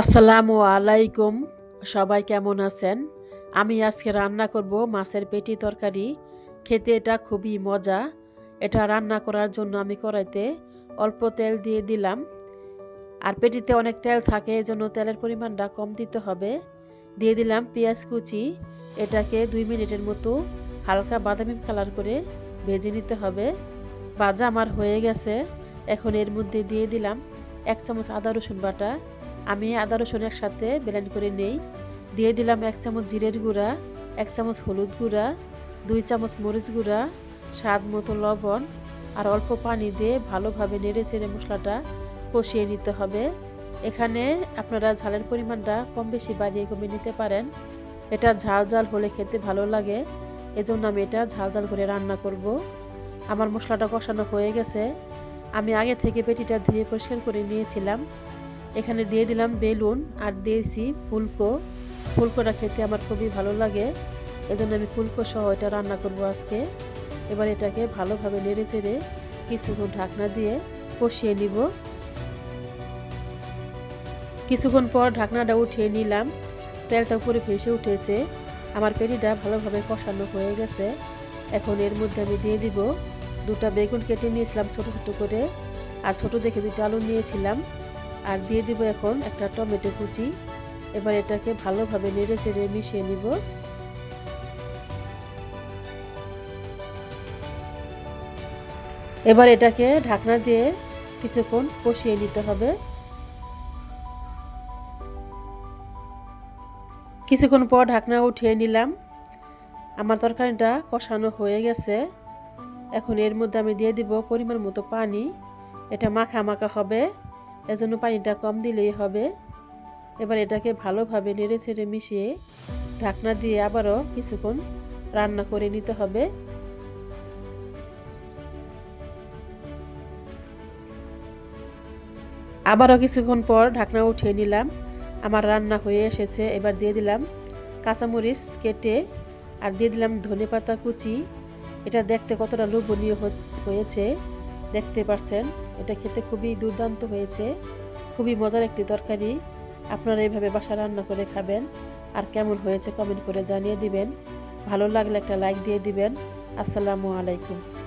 আসসালামু আলাইকুম। সবাই কেমন আছেন? আমি আজকে রান্না করব মাছের পেটি তরকারি। খেতে এটা খুবই মজা। এটা রান্না করার জন্য আমি কড়াইতে অল্প তেল দিয়ে দিলাম। আর পেটিতে অনেক তেল থাকে এই জন্য তেলের পরিমাণটা কম দিতে হবে। দিয়ে দিলাম পেঁয়াজ কুচি। এটাকে দুই মিনিটের মতো হালকা বাদামি কালার করে ভেজে নিতে হবে। ভাজা আমার হয়ে গেছে। এখন এর মধ্যে দিয়ে দিলাম এক চামচ আদা রসুন বাটা। আমি আদা, রসুন একসাথে ব্লেন্ড করে নেই। দিয়ে দিলাম এক চামচ জিরের গুঁড়া, এক চামচ হলুদ গুঁড়া, দুই চামচ মরিচ গুঁড়া, স্বাদ মতো লবণ আর অল্প পানি দিয়ে ভালোভাবে নেড়ে চেড়ে মশলাটা কষিয়ে নিতে হবে। এখানে আপনারা ঝালের পরিমাণটা কম বেশি বাড়িয়ে কমিয়ে নিতে পারেন। এটা ঝাল ঝাল হলে খেতে ভালো লাগে। এজন্য আমি এটা ঝাল ঝাল করে রান্না করব। আমার মশলাটা কষানো হয়ে গেছে। আমি আগে থেকে পেটিটা ধুয়ে পরিষ্কার করে নিয়েছিলাম। এখানে দিয়ে দিলাম বেলুন আর দিয়েছি ফুলকো। ফুলকোটা খেতে আমার খুবই ভালো লাগে। এজন্য আমি ফুলকো সহ এটা রান্না করব আজকে। এবার এটাকে ভালোভাবে নেড়ে চেড়ে কিছুক্ষণ ঢাকনা দিয়ে কষিয়ে নিব। কিছুক্ষণ পর ঢাকনাটা উঠিয়ে নিলাম। তেলটা উপরে ভেসে উঠেছে। আমার পেটিটা ভালোভাবে কষানো হয়ে গেছে। এখন এর মধ্যে আমি দিয়ে দিব দুটা বেগুন কেটে নিয়েছিলাম ছোট ছোট করে। আর ছোট দেখে দুটো আলু নিয়েছিলাম। আর দিয়ে দিব এখন একটা টমেটো কুচি। এবার এটাকে ভালোভাবে নেড়ে চেড়ে মিশিয়ে নিব। এবার এটাকে ঢাকনা দিয়ে কিছুক্ষণ কষিয়ে নিতে হবে। কিছুক্ষণ পর ঢাকনা উঠিয়ে নিলাম। আমার তরকারিটা কষানো হয়ে গেছে। এখন এর মধ্যে আমি দিয়ে দিব পরিমাণ মতো পানি। এটা মাখা মাখা হবে। এজন্য পানিটা কম দিলেই হবে। এবার এটাকে ভালোভাবে নেড়ে ছেড়ে মিশিয়ে ঢাকনা দিয়ে আবারও কিছুক্ষণ রান্না করে নিতে হবে। আবারও কিছুক্ষণ পর ঢাকনা উঠিয়ে নিলাম। আমার রান্না হয়ে এসেছে। এবার দিয়ে দিলাম কাঁচামরিচ কেটে আর দিয়ে দিলাম ধনে পাতা কুচি। এটা দেখতে কতটা লোভনীয় হয়েছে। দেখতে পাচ্ছেন এটা খেতে খুবই দুর্দান্ত হয়েছে। খুবই মজার একটি তরকারি। আপনারা এইভাবে বাসা রান্না করে খাবেন। আর কেমন হয়েছে কমেন্ট করে জানিয়ে দিবেন। ভালো লাগলে একটা লাইক দিয়ে দিবেন। আসসালামু আলাইকুম।